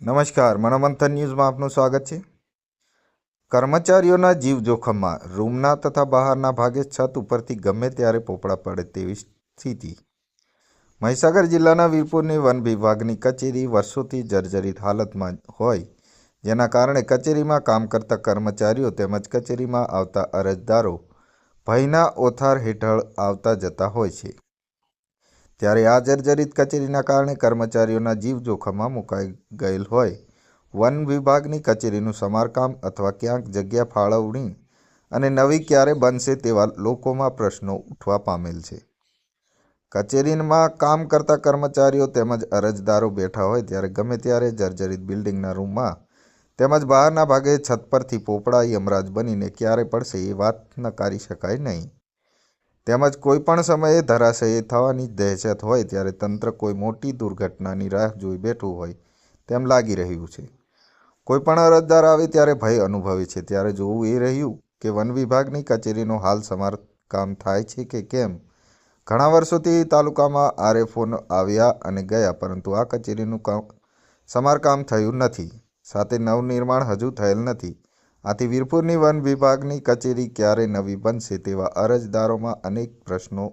નમસ્કાર, મનોમંથન ન્યૂઝમાં આપનું સ્વાગત છે. કર્મચારીઓના જીવ જોખમમાં, રૂમના તથા બહારના ભાગે છત ઉપરથી ગમે ત્યારે પોપડા પડે તેવી સ્થિતિ. મહીસાગર જિલ્લાના વીરપુરની વન વિભાગની કચેરી વર્ષોથી જર્જરિત હાલતમાં હોય, જેના કારણે કચેરીમાં કામ કરતા કર્મચારીઓ તેમજ કચેરીમાં આવતા અરજદારો ભયના ઓથાર હેઠળ આવતા જતા હોય છે. ત્યારે આ જર્જરિત કચેરીના કારણે કર્મચારીઓના જીવ જોખમમાં મુકાઈ ગયેલ હોય. વન વિભાગની કચેરીનું સમારકામ અથવા ક્યાંક જગ્યા ફાળવણી અને નવી ક્યારે બનશે તેવા લોકોમાં પ્રશ્નો ઉઠવા પામેલ છે. કચેરીમાં કામ કરતા કર્મચારીઓ તેમજ અરજદારો બેઠા હોય ત્યારે ગમે ત્યારે જર્જરિત બિલ્ડિંગના રૂમમાં તેમજ બહારના ભાગે છત પરથી પોપડા યમરાજ બનીને ક્યારે પડશે એ વાત નકારી શકાય નહીં. તેમજ કોઈપણ સમયે ધરાશયી થવાની દહેશત હોય ત્યારે તંત્ર કોઈ મોટી દુર્ઘટનાની રાહ જોઈ બેઠું હોય તેમ લાગી રહ્યું છે. કોઈપણ અરજદાર આવે ત્યારે ભય અનુભવે છે. ત્યારે જોવું એ રહ્યું કે વન વિભાગની કચેરીનો હાલ સમારકામ થાય છે કે કેમ? ઘણા વર્ષોથી તાલુકામાં આરએફઓ આવ્યા અને ગયા, પરંતુ આ કચેરીનું કામ સમારકામ થયું નથી. સાથે નવનિર્માણ હજુ થયેલ નથી. આથી વીરપુરની વન વિભાગની કચેરી ક્યારે નવી બનશે તેવા અરજદારોમાં અનેક પ્રશ્નો